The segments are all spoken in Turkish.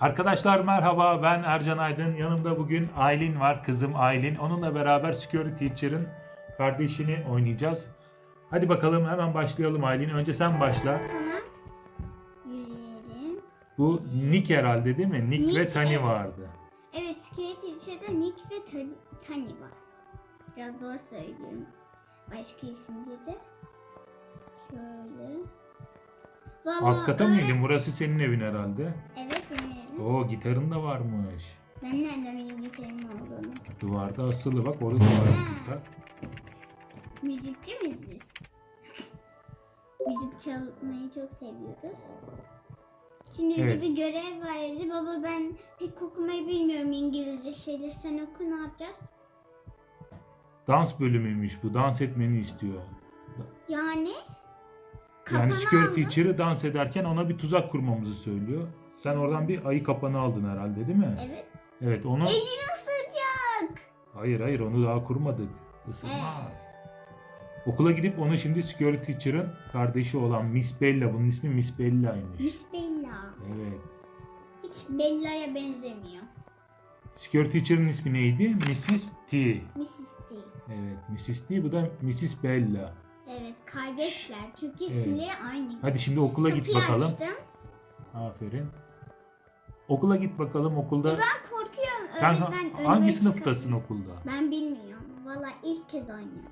Arkadaşlar merhaba ben Ercan Aydın. Yanımda bugün Aylin var. Kızım Aylin. Onunla beraber Security Teacher'ın kardeşini oynayacağız. Hadi bakalım hemen başlayalım Aylin. Önce sen başla. Tamam. Yürüyelim. Bu Nick herhalde değil mi? Nick, Nick, ve Tani evet. vardı. Evet, Skelet içeride Nick ve Tani, Tani var. Biraz zor söylüyorum. Başka isimleri. Şöyle. Vallahi Alt kata mı öğret-? Burası senin evin herhalde. Evet. Oo gitarın da varmış. Ben nereden benim gitarım olduğunu? Duvarda asılı bak orada var gitar. Müzikçi miyiz biz? Müzik çalmayı çok seviyoruz. Şimdi bize Evet. bir görev verdi. Baba ben pek okumayı bilmiyorum İngilizce şeyleri. Sen oku ne yapacağız? Dans bölümüymüş bu. Dans etmeni istiyor. Yani Yani Security. Teacher'ı dans ederken ona bir tuzak kurmamızı söylüyor. Sen oradan bir ayı kapanı aldın herhalde değil mi? Evet. Evet onu... Elimi ısıracak. Hayır hayır onu daha kurmadık. Isırmaz. Okula gidip onu şimdi Security Teacher'ın kardeşi olan Miss Bella. Bunun ismi Miss Bella'ymış. Miss Bella. Evet. Hiç Bella'ya benzemiyor. Security Teacher'ın ismi neydi? Mrs. T. Mrs. T. Evet Mrs. T bu da Mrs. Bella. Kardeşler. Çünkü Evet. isimleri aynı. Hadi şimdi okula git Kapıyı bakalım. açtım. Aferin. Okula git bakalım okulda. Ben korkuyorum. Sen ha- Öğretmen önüme hangi çıkar. sınıftasın okulda? Ben bilmiyorum. Valla ilk kez oynuyorum.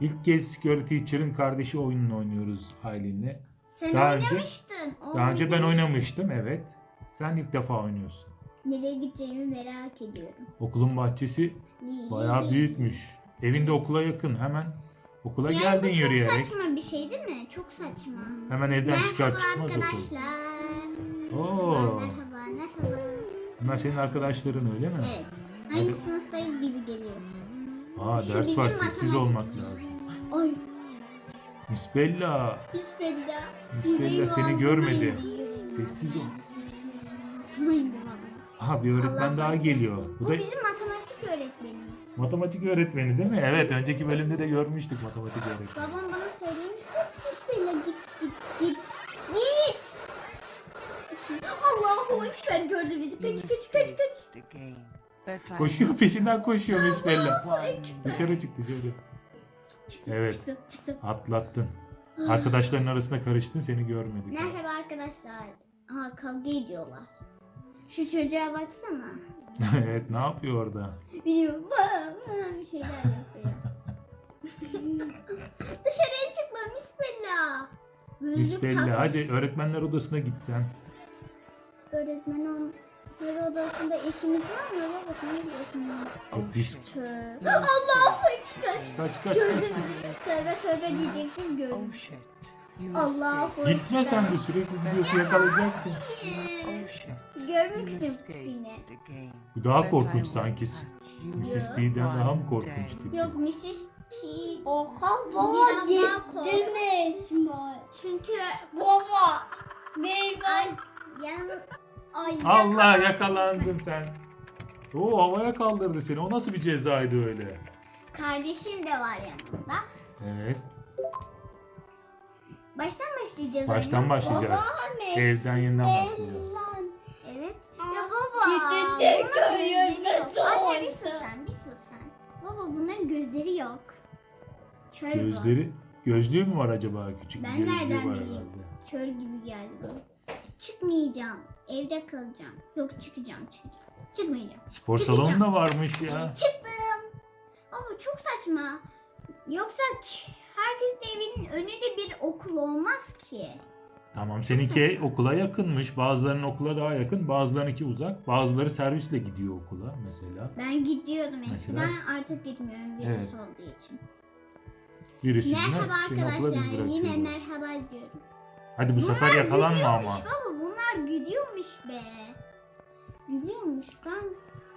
İlk kez Security Teacher'ın kardeşi oyununu oynuyoruz Aylin'le. Sen Daha önce- oynamıştın. Daha önce ben oynamıştım evet. Sen ilk defa oynuyorsun. Nereye gideceğimi merak ediyorum. Okulun bahçesi Li- bayağı li- büyükmüş. Evinde okula yakın hemen. Okula Yani geldin bu çok yürüyerek. saçma bir şey değil mi? Çok saçma. Hemen evden çıkar merhaba çıkmaz okul. arkadaşlar. Oo. Merhaba, merhaba. Bunlar senin arkadaşların öyle mi? Evet. Aynı Hadi. sınıftayız gibi geliyor. Aa Şu ders bizim var sessiz matematik- olmak lazım. Ay, Miss Bella. Miss Yüreğim Bella seni ağzıma görmedi. indi, yüreğim Sessiz ol. Ağzıma indi valla. Aha bir öğretmen Allah daha geliyor. Bu Bu da bizim matematik öğretmenimiz. matematik öğretmeni değil mi? Evet önceki bölümde de görmüştük matematik öğretmeni. Babam bana söylemişti. Bismillah git git git. Git. Allahu Ekber gördü bizi. Kaç kaç kaç kaç. Koşuyor peşinden koşuyor Bella. Dışarı çık dışarı. Çıktım, Evet. Çıktım çıktım. Atlattın. Arkadaşların arasında karıştın seni görmedik. Merhaba arkadaşlar. Aa kavga ediyorlar. Şu çocuğa baksana. evet ne yapıyor orada? Biliyorum. Bir şeyler yapıyor. Dışarıya çıkma Miss Bella. Miss Gözlük Bella takmış. hadi öğretmenler odasına gitsen. Öğretmen on her odasında işimiz var mı? Her odasına gidiyorsun. Yok, biz... Ekber. Kaç kaç Gördüm kaç. sizi. Tövbe tövbe diyecektim gördüm. Allahu Ekber. Gitme sen de sürekli gidiyorsun yakalayacaksın. Görmek istiyorum tipini. Bu daha korkunç sanki. Mrs. T'den daha mı korkunç tipi? Yok Mrs. T. Oha baba gitti mi İsmail? Çünkü Baba. Meyve. yanım ay Allah yakalandın sen. Oo havaya kaldırdı seni. O nasıl bir cezaydı öyle? Kardeşim de var yanımda. Evet. Baştan başlayacağız. Baştan başlayacağız. Baba, Evden yeniden başlayacağız. Evet. Ya baba. Gidin de bunların görün gözleri yok. nasıl Anne bir sus sen bir sus sen. Baba bunların gözleri yok. Kör bu. Gözleri gözlüğü mü var acaba küçük? bir Ben gözlüğü nereden var bileyim? herhalde. Kör gibi geldi bana. Çıkmayacağım. Evde kalacağım. Yok çıkacağım çıkacağım. Çıkmayacağım. Spor Çıkacağım. salonu da varmış ya. Çıktım. Baba çok saçma. Yoksa ki- herkesin evinin önünde bir okul olmaz ki. Tamam seninki saçma. okula yakınmış. Bazılarının okula daha yakın, bazılarınınki uzak. Bazıları servisle gidiyor okula mesela. Ben gidiyordum Mesela- eskiden artık gitmiyorum virüs Evet. olduğu için. Virüs yüzünden Merhaba seni okula biz arkadaşlar yine bırakıyoruz. merhaba diyorum. Hadi bu sefer yakalanma gülüyormuş ama. baba bunlar gülüyormuş be. Gülüyormuş ben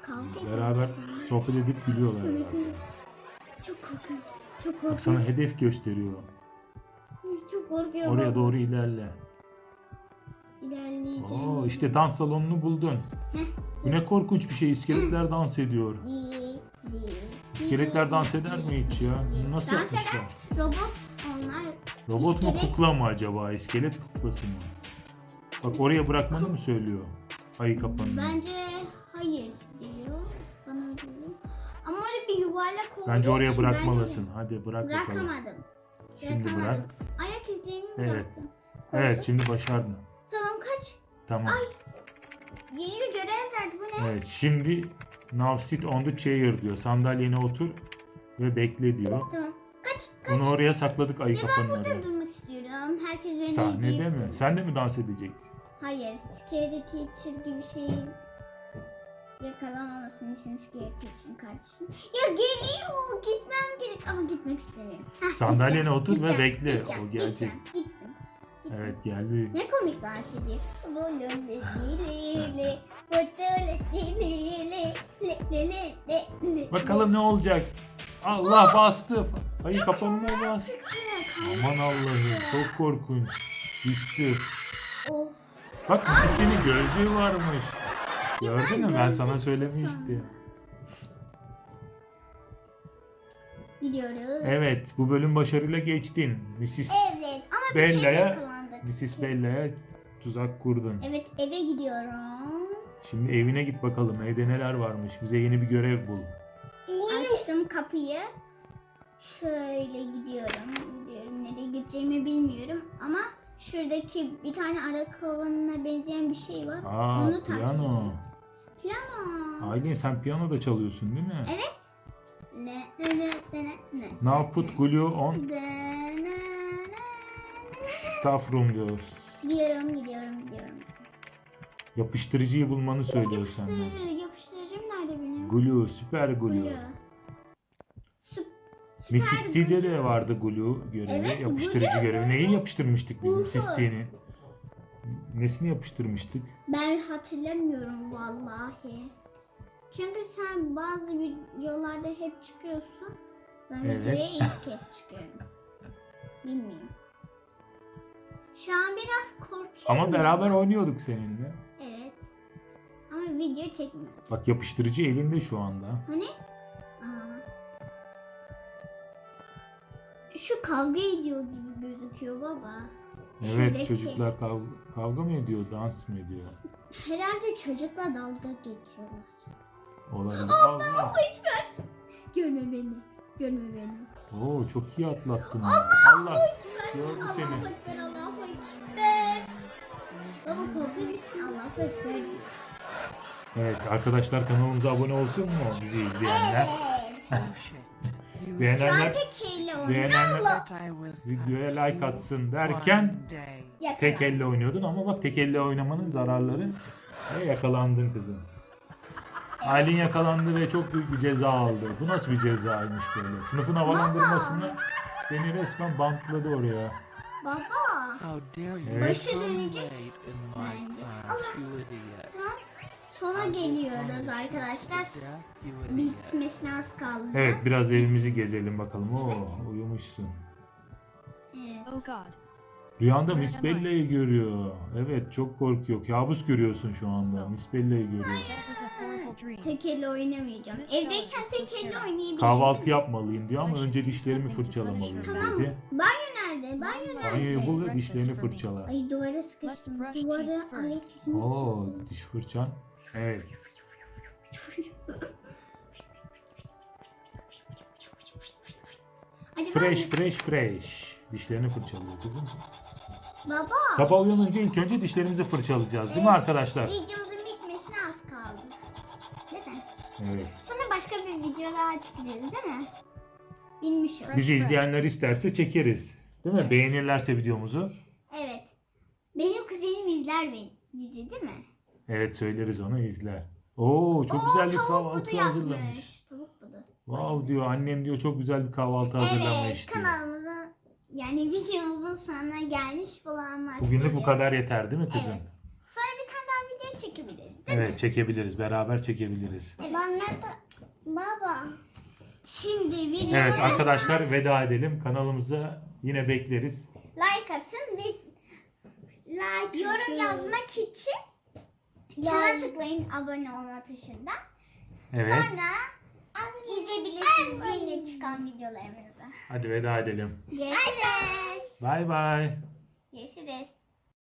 kavga ediyorum. Beraber sohbet edip gülüyorlar. Tabii herhalde. tabii. Çok korkuyorum. Çok Bak sana hedef gösteriyor. Çok korkuyorum. Oraya doğru ilerle. İlerleyeceğim. Oo, işte dans salonunu buldun. Heh. Bu ne korkunç bir şey. İskeletler dans ediyor. Di, di, İskeletler dans eder mi hiç ya? Nasıl Dans yapmışlar? Robot onlar. Robot mu İskelet- kukla mı acaba? İskelet kuklası mı? Bak oraya bırakmanı mı söylüyor? ayı kapanını? Bence Bence oraya bırakmalısın. Hadi bırak bakalım. Bırakamadım. Şimdi bırak. Bırakamadım. Ayak izlerimi Evet. bıraktım. Evet şimdi başardın. Tamam kaç. Tamam. Yeni bir görev verdi. Bu ne? Evet şimdi now sit on the chair diyor. Sandalyene otur ve bekle diyor. Tamam. Kaç. Kaç. Bunu oraya sakladık ayı Ya ben kapanını. burada durmak istiyorum. Herkes beni Sahnede izleyip- mi? Sen de mi dans edeceksin? Hayır. Scary Teacher gibi şey yakalamamasın isim Scary Teacher'ın kardeşim. Ya geliyor. Gitmem gerek ama gitmek istemiyorum. Heh, Sandalyene otur ve gideceğim, bekle. gideceğim, O gelecek. gideceğim. Gittim. Gittim. Evet geldi. Ne komik dans ediyor. Bakalım ne olacak? Allah bastı. Ayı kapanına bastı. Aman Allah'ım çok korkunç. Düştü. Bak Misisti'nin gözlüğü varmış. Gördün mü? Ben sana söylemiştim. Gidiyoruz. Evet bu bölüm başarıyla geçtin. Mrs. Evet ama bir kez Bella'ya yakalandık. Mrs. Bella'ya tuzak kurdun. Evet eve gidiyorum. Şimdi evine git bakalım. Evde neler varmış. Bize yeni bir görev bul. Açtım kapıyı. Şöyle gidiyorum. Gidiyorum. Nereye gideceğimi bilmiyorum ama şuradaki bir tane ara kovanına benzeyen bir şey var. Aa Onu takip piyano. ediyorum. Piyano. Aylin sen piyano da çalıyorsun değil mi? Evet. Ne ne ne ne ne. Now put glue on staff room diyor. Gidiyorum gidiyorum gidiyorum. Yapıştırıcıyı bulmanı söylüyor senden. Yapıştırıcı, yapıştırıcım nerede benim? Glue, süper glue. Glue. Mrs. T'de de vardı glue görevi, Evet, yapıştırıcı glue. görevi. Neyi yapıştırmıştık biz. Mrs. T'nin? Nesini yapıştırmıştık? Ben hatırlamıyorum vallahi. Çünkü sen bazı videolarda hep çıkıyorsun. Ben Evet. videoya ilk kez çıkıyorum. Bilmiyorum. Şu an biraz korkuyorum. Ama beraber oynuyorduk seninle. Evet. Ama video çekmiyorum. Bak yapıştırıcı elinde şu anda. Hani? Şu kavga ediyor gibi gözüküyor baba. Evet Şuradaki- çocuklar kavga, kavga mı ediyor, dans mı ediyor? Herhalde çocukla dalga geçiyorlar. Olabilir. Allah! Görme beni. Görme beni. Oo çok iyi atlattın. Allah! Gördü seni. Allahu Ekber, Allahu Ekber. Baba korktuğum için Allahu Ekber. Evet arkadaşlar kanalımıza abone olsun mu bizi izleyenler? Şu an Beğenenler, tek oynuyor. Beğenenler Allah. videoya like atsın derken tek elle oynuyordun ama bak tek elle oynamanın zararları ve yakalandın kızım. Aylin yakalandı ve çok büyük bir ceza aldı. Bu nasıl bir cezaymış böyle? Sınıfın havalandırmasını seni resmen bantladı oraya. Baba. Evet. Başı dönecek late Sona geliyoruz arkadaşlar. Bitmesine az kaldı. Evet biraz evimizi gezelim bakalım. Oo uyumuşsun. Evet. Oh God. Rüyanda Miss Bella'yı görüyor. Evet çok korkuyor. Kabus görüyorsun şu anda. Miss Bella'yı görüyor. Tek elle oynamayacağım. Evdeyken tek elle oynayabilirim. Kahvaltı yapmalıyım diyor ama önce dişlerimi fırçalamalıyım Tamam. dedi. Banyo nerede? Banyo nerede? Banyoyu bul ve dişlerini fırçala. Ay duvara sıkıştım. Duvara ayak Oo diş fırçan. Evet. Acaba Fresh fresh fresh. Dişlerini fırçalıyor kızım. Baba. Sabah uyanınca ilk önce dişlerimizi fırçalayacağız değil mi Evet. arkadaşlar? Videomuzun bitmesine az kaldı. Değil mi? Evet. Sonra başka bir video daha çıkacağız değil mi? Bilmişim. Bizi izleyenler isterse çekeriz. Değil mi? Beğenirlerse videomuzu. Evet. Benim kuzenim izler beni, bizi değil mi? Evet söyleriz onu izler. Oo çok güzel bir tavuk kahvaltı budu hazırlamış. yapmış. Tavuk budu. Wow diyor annem diyor çok güzel bir kahvaltı hazırlamış Evet diyor. kanalımıza yani videomuzun sonuna gelmiş olanlar. Bugünlük bu kadar yeter değil mi kızım? Evet. Sonra bir tane daha video çekebiliriz değil mi? Evet çekebiliriz. Beraber çekebiliriz. E ben nerede? Baba. Şimdi video Evet arkadaşlar veda edelim. Kanalımıza yine bekleriz. like atın ve like yorum yazmak için çana tıklayın abone olma tuşundan. Evet. Sonra izleyebilirsiniz yeni çıkan videolarımızı. Hadi veda edelim. Görüşürüz. Bay bay. Görüşürüz.